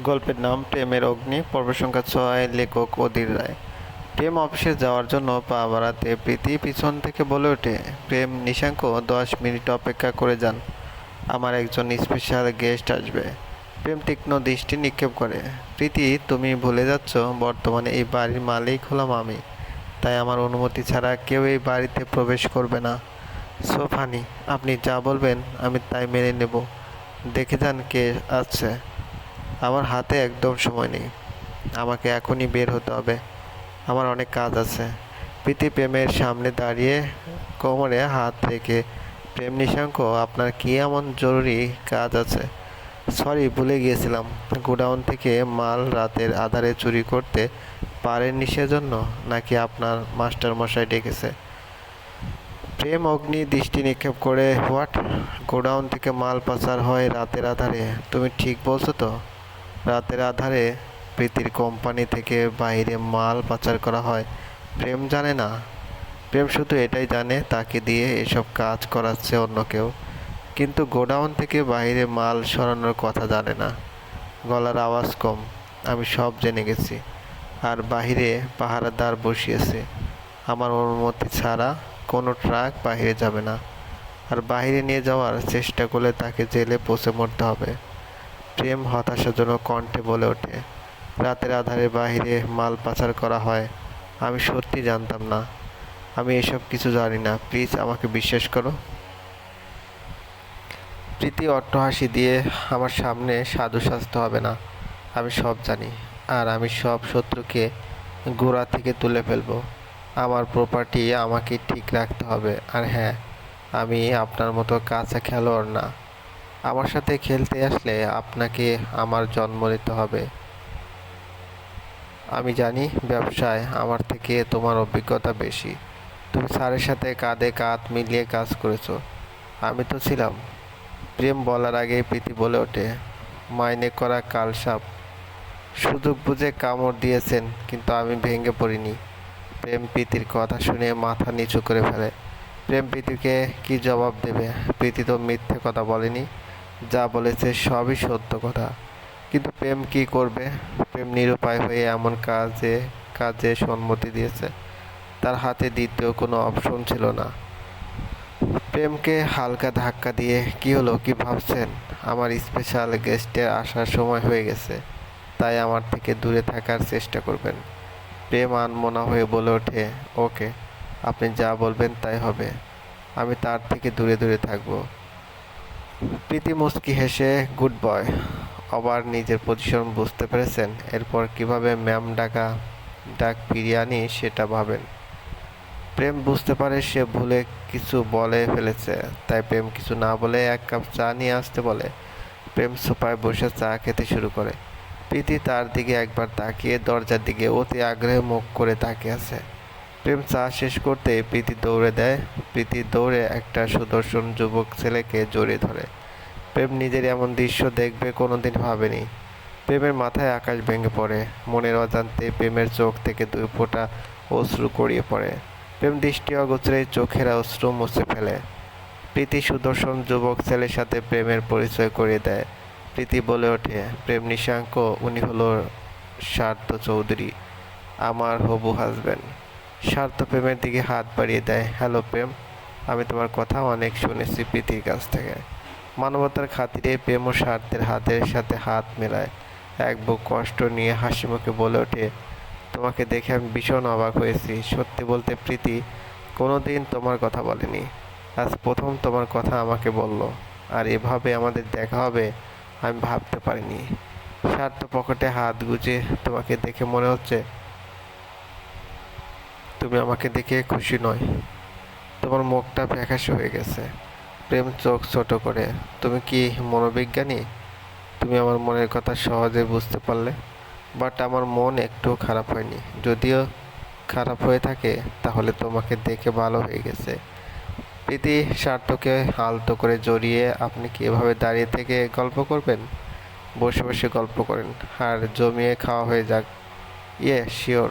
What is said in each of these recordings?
গল্পের নাম প্রেমের অগ্নি পর্ব সংখ্যা ছয়, লেখক অধীর রায়। প্রেম অফিসে যাওয়ার জন্য পা বাড়াতে প্রীতি পিছন থেকে বলে ওঠে, প্রেম নিশাঙ্ক, দশ মিনিট অপেক্ষা করে যান। আমার একজন স্পেশাল গেস্ট আসবে। প্রেম তীক্ষ্ণ দৃষ্টি নিক্ষেপ করে, প্রীতি, তুমি ভুলে যাচ্ছ, বর্তমানে এই বাড়ির মালিক হলাম আমি। তাই আমার অনুমতি ছাড়া কেউ এই বাড়িতে প্রবেশ করবে না। সো ফানি, আপনি যা বলবেন, আমি তাই মেনে নেব। দেখে যান কে আছে। আমার হাতে একদম সময় নেই। আমাকে এখনই বের হতে হবে। আমার অনেক কাজ আছে। প্রীতি প্রেমের সামনে দাঁড়িয়ে কোমরে হাত রেখে, প্রেম নিশাঙ্ক, আপনার কি এমন জরুরি কাজ আছে? সরি, ভুলে গিয়েছিলাম। গোডাউন থেকে মাল রাতের আধারে চুরি করতে পারেননি সেজন্য নাকি আপনার মাস্টার মশাই ডেকেছে? প্রেম, অগ্নি, দৃষ্টি নিক্ষেপ করে, হোয়াট? গোডাউন থেকে মাল পাচার হয় রাতের আধারে। তুমি ঠিক বলছো তো? রাতের আধারে প্রীতির কোম্পানি থেকে বাইরে মাল পাচার করা হয়। প্রেম জানে না। প্রেম শুধু এটাই জানে, তাকে দিয়ে এসব কাজ করাচ্ছে অন্য কেউ। কিন্তু গোডাউন থেকে বাইরে মাল সরানোর কথা জানে না। গলার আওয়াজ কম, আমি সব জেনে গেছি। আর বাহিরে পাহারাদার বসিয়েছে। আমার অনুমতি ছাড়া কোনো ট্রাক বাইরে যাবে না। আর বাইরে নিয়ে যাওয়ার চেষ্টা করলে তাকে জেলে পচে মরতে হবে। প্রেম হতাশাজনক কণ্ঠে বলে ওঠে। রাতের আধারে বাইরে মাল পাচার করা হয়। আমি সত্যি জানতাম না। আমি এসব কিছু জানি না। প্লিজ আমাকে বিশ্বাস করো। প্রীতি অট্টহাসি দিয়ে আমার সামনে সাধু সাজতে হবে না। আমি সব জানি। আর আমি সব শত্রুকে গোড়া থেকে তুলে ফেলব। আমার প্রপার্টি আমাকে ঠিক রাখতে হবে। আর হ্যাঁ আমি আপনার মতো কাঁচা খেলোয়াড় না। আমার সাথে খেলতে আসলে আপনাকে আমার জন্ম নিতে হবে। আমি জানি ব্যবসায় আমার থেকে তোমার অভিজ্ঞতা বেশি। তুমি স্যারের সাথে কাঁধে কাঁধ মিলিয়ে কাজ করেছ। আমি তো ছিলাম। প্রেম বলার আগে প্রীতি বলে ওঠে, মাইনে করা কালসাপ সুযোগ বুঝে কামড় দিয়েছেন, কিন্তু আমি ভেঙে পড়িনি। প্রেম প্রীতির কথা শুনে মাথা নিচু করে ফেলে। প্রেম প্রীতিকে কি জবাব দেবে? প্রীতি তো মিথ্যে কথা বলেনি। যা বলেছে সবই সত্য কথা। কিন্তু প্রেম কি করবে? প্রেম নিরুপায় হয়ে এমন কাজে কাজে সম্মতি দিয়েছে। তার হাতে দ্বিতীয় কোনো অপশন ছিল না। প্রেমকে হালকা ধাক্কা দিয়ে, কি হলো? কি ভাবছেন? আমার স্পেশাল গেস্টের আসার সময় হয়ে গেছে। তাই আমার থেকে দূরে থাকার চেষ্টা করবেন। প্রেম আনমনা হয়ে বলে ওঠে, ওকে, আপনি যা বলবেন তাই হবে। আমি তার থেকে দূরে দূরে থাকব। প্রীতি মুস্কি হেসে, গুড বয়, আবার নিজের পজিশন বুঝতে পেরেছেন? এরপর কীভাবে ম্যাম ডাকা, ডাক ফিরিয়ে আনি সেটা ভাবেন। প্রেম বুঝতে পারে সে ভুলে কিছু বলে ফেলেছে, তাই প্রেম কিছু না বলে এক কাপ চা নিয়ে আসতে বলে। প্রেম সোফায় বসে চা খেতে শুরু করে। প্রীতি তার দিকে একবার তাকিয়ে দরজার দিকে অতি আগ্রহে মুখ করে তাকিয়ে আছে। প্রেম চা শেষ করতে প্রীতি দৌড়ে দেয়। প্রীতি দৌড়ে একটা সুদর্শন যুবক ছেলেকে জড়িয়ে ধরে। প্রেম নিজের এমন দৃশ্য দেখবে কোনোদিন ভাবেনি। প্রেমের মাথায় আকাশ ভেঙে পড়ে। মনের অজান্তে প্রেমের চোখ থেকে দুই ফোঁটা অশ্রু গড়িয়ে পড়ে। প্রেম দৃষ্টি অগোচরে চোখের অশ্রু মুছে ফেলে। প্রীতি সুদর্শন যুবক ছেলের সাথে প্রেমের পরিচয় করিয়ে দেয়। প্রীতি বলে ওঠে, প্রেম নিশাঙ্ক, উনি হলো স্বার্থ চৌধুরী, আমার হবু হাজব্যান্ড স্বার্থ প্রেমের দিকে হাত বাড়িয়ে দেয়। হ্যালো প্রেম, আমি তোমার কথা অনেক শুনেছি প্রীতির কাছ থেকে। মানবতার খাতিরে প্রেম ও স্বার্থের হাতের সাথে হাত মেলায়। এক বুক কষ্ট নিয়ে হাসি মুখে বলে ওঠে, তোমাকে দেখে আমি ভীষণ অবাক হয়েছি। সত্যি বলতে প্রীতি, কোনোদিন তোমার কথা বলেনি। আজ প্রথম তোমার কথা আমাকে বলল। আর এভাবে আমাদের দেখা হবে, আমি ভাবতে পারিনি। স্বার্থ পকেটে হাত গুজে তোমাকে দেখে মনে হচ্ছে তুমি আমাকে দেখে খুশি নয়। তোমার মুখটা ফ্যাকাশে হয়ে গেছে। প্রেম চোখ ছোট করে। তুমি কি মনোবিজ্ঞানী? তুমি আমার মনের কথা সহজে বুঝতে পারলে। বাট আমার মন একটু খারাপ হয়নি। যদিও খারাপ হয়ে থাকে, তাহলে তোমাকে দেখে ভালো হয়ে গেছে। প্রীতি স্বার্থকে আলতো করে জড়িয়ে, আপনি কি এভাবে দাঁড়িয়ে থেকে গল্প করবেন? বসে বসে গল্প করেন। আর জমিয়ে খাওয়া হয়ে যাক। ইয়ে শিওর।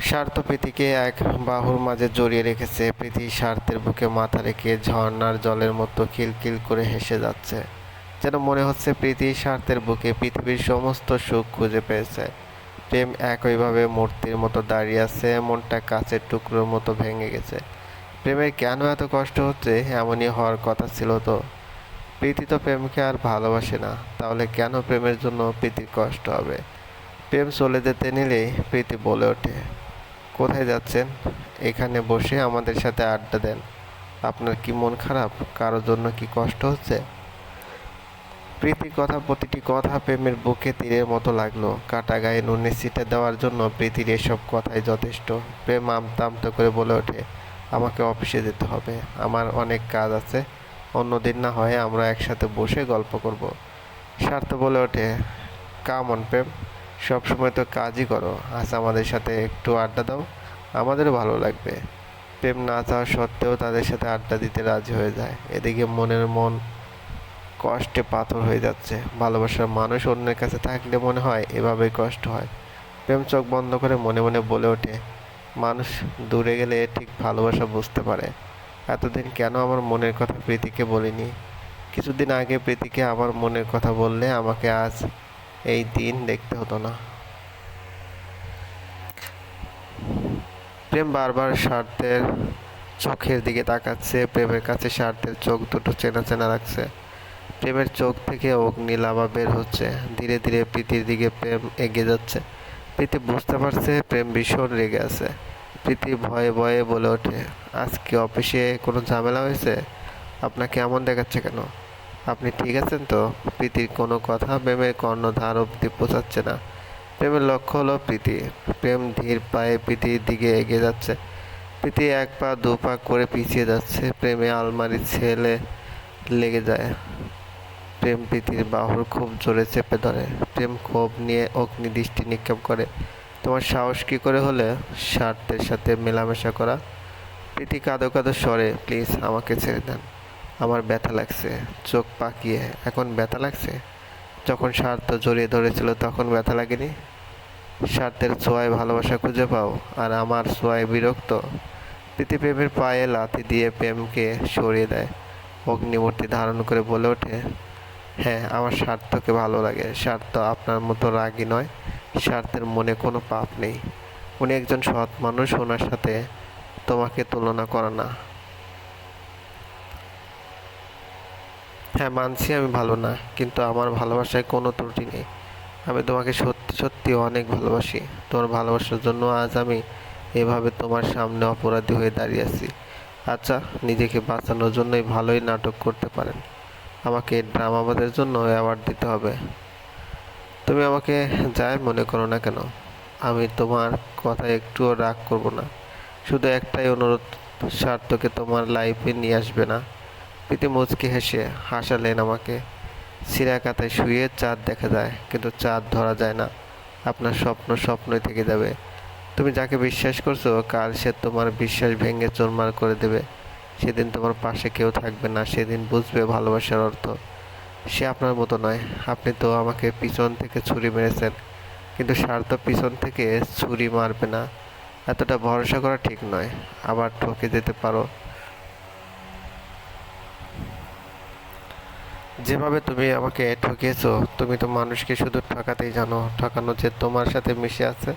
স্বার্থ প্রীতিকে এক বাহুর মাঝে জড়িয়ে রেখেছে। প্রীতি স্বার্থের বুকে মাথা রেখে ঝর্ণার জলের মতো খিলখিল করে হেসে যাচ্ছে। যেন মনে হচ্ছে প্রীতি স্বার্থের বুকে পৃথিবীর সমস্ত সুখ খুঁজে পেয়েছে। প্রেম একইভাবে মূর্তির মতো দাঁড়িয়ে আছে, মনটা কাচের টুকরোর মতো ভেঙে গেছে। প্রেমের কেন এত কষ্ট হচ্ছে এমনই হওয়ার কথা ছিল তো। প্রীতি তো প্রেমকে আর ভালোবাসে না, তাহলে কেন প্রেমের জন্য প্রীতির কষ্ট হবে? প্রেম চলে যেতে নিলেই প্রীতি বলে ওঠে। কোথায় যাচ্ছেন? এখানে বসে আমাদের সাথে আড্ডা দেন। আপনার কি মন খারাপ? কারোর জন্য কি কষ্ট হচ্ছে? প্রীতির কথা প্রতিটি কথা প্রেমের বুকে তীরের মতো লাগল। কাটা গায়ে নুনের সিটে দেওয়ার জন্য প্রীতির এসব কথাই যথেষ্ট। প্রেম আমতা আমতা করে বলে ওঠে, আমাকে অফিসে যেতে হবে। আমার অনেক কাজ আছে। অন্যদিন না হয় আমরা একসাথে বসে গল্প করব। স্বার্থ বলে ওঠে কামন প্রেম। সবসময় তো কাজই করো। আজ আমাদের সাথে একটু আড্ডা দাও, আমাদেরও ভালো লাগবে। প্রেম না চাওয়া সত্ত্বেও তাদের সাথে আড্ডা দিতে রাজি হয়ে যায়। এদিকে মনের মন কষ্টে পাথর হয়ে যাচ্ছে। ভালোবাসার মানুষ অন্যের কাছে থাকলে মনে হয় এভাবেই কষ্ট হয়। প্রেম চোখ বন্ধ করে মনে মনে বলে ওঠে, মানুষ দূরে গেলে ঠিক ভালোবাসা বুঝতে পারে। এতদিন কেন আমার মনের কথা প্রীতিকে বলিনি? কিছুদিন আগে প্রীতিকে আমার মনের কথা বললে আমাকে আজ এই দিন দেখতে হতো না। প্রেম বারবার স্বার্থের চোখের দিকে তাকাচ্ছে, প্রেমের কাছে স্বার্থের চোখ দুটো চেনা চেনা লাগছে। প্রেমের চোখ থেকে অগ্নি লাভা বের হচ্ছে, ধীরে ধীরে প্রীতির দিকে প্রেম এগিয়ে যাচ্ছে। প্রীতি বুঝতে পারছে প্রেম ভীষণ রেগে আছে। প্রীতি ভয়ে ভয়ে বলে ওঠে, আজকে অফিসে কোনো ঝামেলা হয়েছে? আপনাকে এমন দেখাচ্ছে কেন? আপনি ঠিক আছেন তো? প্রীতির কোনো কথা প্রেমের কর্ণধার অব্দি পৌঁছাচ্ছে না। প্রেমের লক্ষ্য হলো প্রীতি। প্রেম ধীর পায়ে প্রীতির দিকে এগিয়ে যাচ্ছে। প্রীতি এক পা দু পা করে পিছিয়ে যাচ্ছে। প্রেমে আলমারির ছেলে লেগে যায়। প্রেম প্রীতির বাহুর খুব জোরে চেপে ধরে। প্রেম ক্ষোভ নিয়ে অগ্নি দৃষ্টি নিক্ষেপ করে। তোমার সাহস কী করে হলে? স্বার্থের সাথে মেলামেশা করা। প্রীতি কাঁদো কাঁদো স্বরে, প্লিজ আমাকে ছেড়ে দেন। আমার ব্যথা লাগছে, চোখ পাকিয়ে। এখন ব্যথা লাগছে? যখন স্বার্থ জড়িয়ে ধরেছিল তখন ব্যথা লাগেনি? স্বার্থের ছোঁয়ায় ভালোবাসা খুঁজে পাও, আর আমার ছোঁয়ায় বিরক্ত? প্রীতি প্রেমের পায়ে লাথি দিয়ে প্রেমকে সরিয়ে দেয়। অগ্নিমূর্তি ধারণ করে বলে ওঠে হ্যাঁ আমার স্বার্থকে ভালো লাগে। স্বার্থ আপনার মতো রাগী নয়। স্বার্থের মনে কোনো পাপ নেই। উনি একজন সৎ মানুষ, ওনার সাথে তোমাকে তুলনা করে না। হ্যাঁ মানছি আমি ভালো না, কিন্তু আমার ভালোবাসায় কোনো ত্রুটি নেই। আমি তোমাকে সত্যি সত্যি অনেক ভালোবাসি। তোমার ভালোবাসার জন্য আজ আমি এভাবে তোমার সামনে অপরাধী হয়ে দাঁড়িয়ে আছি। আচ্ছা নিজেকে বাঁচানোর জন্যই ভালোই নাটক করতে পারেন। আমাকে ড্রামাবাদের জন্য অ্যাওয়ার্ড দিতে হবে। তুমি আমাকে যাই মনে করো না কেন, আমি তোমার কথা একটুও রাগ করব না। শুধু একটাই অনুরোধ স্বার্থকে তোমার লাইফে নিয়ে আসবে না। প্রীতি মুচকি হেসে হাসালেন আমাকে। সিরাকাতায় শুয়ে চাঁদ দেখা যায়, কিন্তু চাঁদ ধরা যায় না। আপনার স্বপ্ন স্বপ্নই থেকে যাবে। তুমি যাকে বিশ্বাস করছ, কাল সে তোমার বিশ্বাস ভেঙে চুরমার করে দেবে। সেদিন তোমার পাশে কেউ থাকবে না, সেদিন বুঝবে ভালোবাসার অর্থ। সে আপনার মতো নয়। আপনি তো আমাকে পিছন থেকে ছুরি মেরেছেন, কিন্তু স্বার্থ পিছন থেকে ছুরি মারবে না। এতটা ভরসা করা ঠিক নয়। আবার ঠকে যেতে পারো। যেভাবে তুমি আমাকে ঠকিয়েছো, তুমি তো মানুষকে শুধু ঠকাতেই জানো, ঠকানো যে তোমার সাথে মিশে আছে,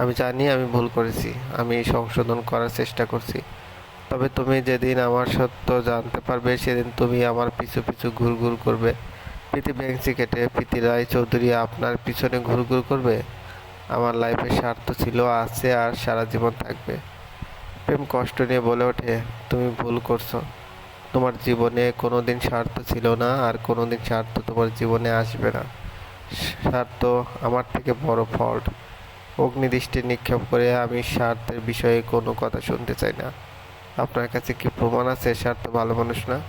আমি জানি আমি ভুল করেছি, আমি সংশোধন করার চেষ্টা করছি। তবে তুমি যেদিন আমার সত্য জানতে পারবে, সেদিন তুমি আমার পিছু পিছু ঘুরঘুর করবে। প্রীতি ব্যাংসি কেটে, প্রীতি রায় চৌধুরী আপনার পিছনে ঘুরঘুর করবে? আমার লাইফে স্বার্থ ছিল, আছে আর সারা জীবন থাকবে। প্রেম কষ্ট নিয়ে বলে ওঠে, তুমি ভুল করছ। তোমার জীবনে কোনো দিন স্বার্থ ছিল না আর কোনো দিন স্বার্থ তোমার জীবনে আসবে না। স্বার্থ আমার থেকে বড় ফল্ট। অগ্নিদৃষ্টি নিক্ষেপ করে আমি স্বার্থের বিষয়ে কোনো কথা শুনতে চাই না। আপনার কাছে কি প্রমাণ আছে স্বার্থ ভালো মানুষ না?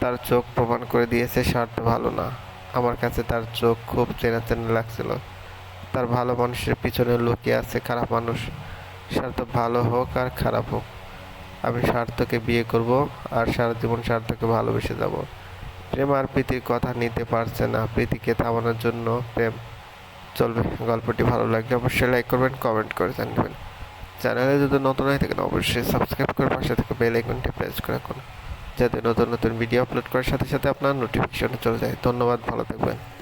তার চোখ প্রমাণ করে দিয়েছে স্বার্থ ভালো না। আমার কাছে তার চোখ খুব চেনা চেনা লাগছিল। তার ভালো মানুষের পিছনে লুকিয়ে আছে খারাপ মানুষ। স্বার্থ ভালো হোক আর খারাপ হোক। আমি সার্থকে বিয়ে করব আর সারা জীবন স্বার্থকে ভালোবেসে যাব। প্রেম আর প্রীতির কথা নিতে পারছে না। প্রীতিকে থামানোর জন্য প্রেম চলবে। গল্পটি ভালো লাগলে অবশ্যই লাইক করবেন কমেন্ট করে জানবেন। চ্যানেলে যদি নতুন হয়ে থাকেন, অবশ্যই সাবস্ক্রাইব করে পাশে থেকে বেল আইকনটি প্রেস করে রাখুন। যাতে নতুন নতুন ভিডিও আপলোড করার সাথে সাথে আপনার নোটিফিকেশনে চলে যায়। ধন্যবাদ, ভালো থাকবেন।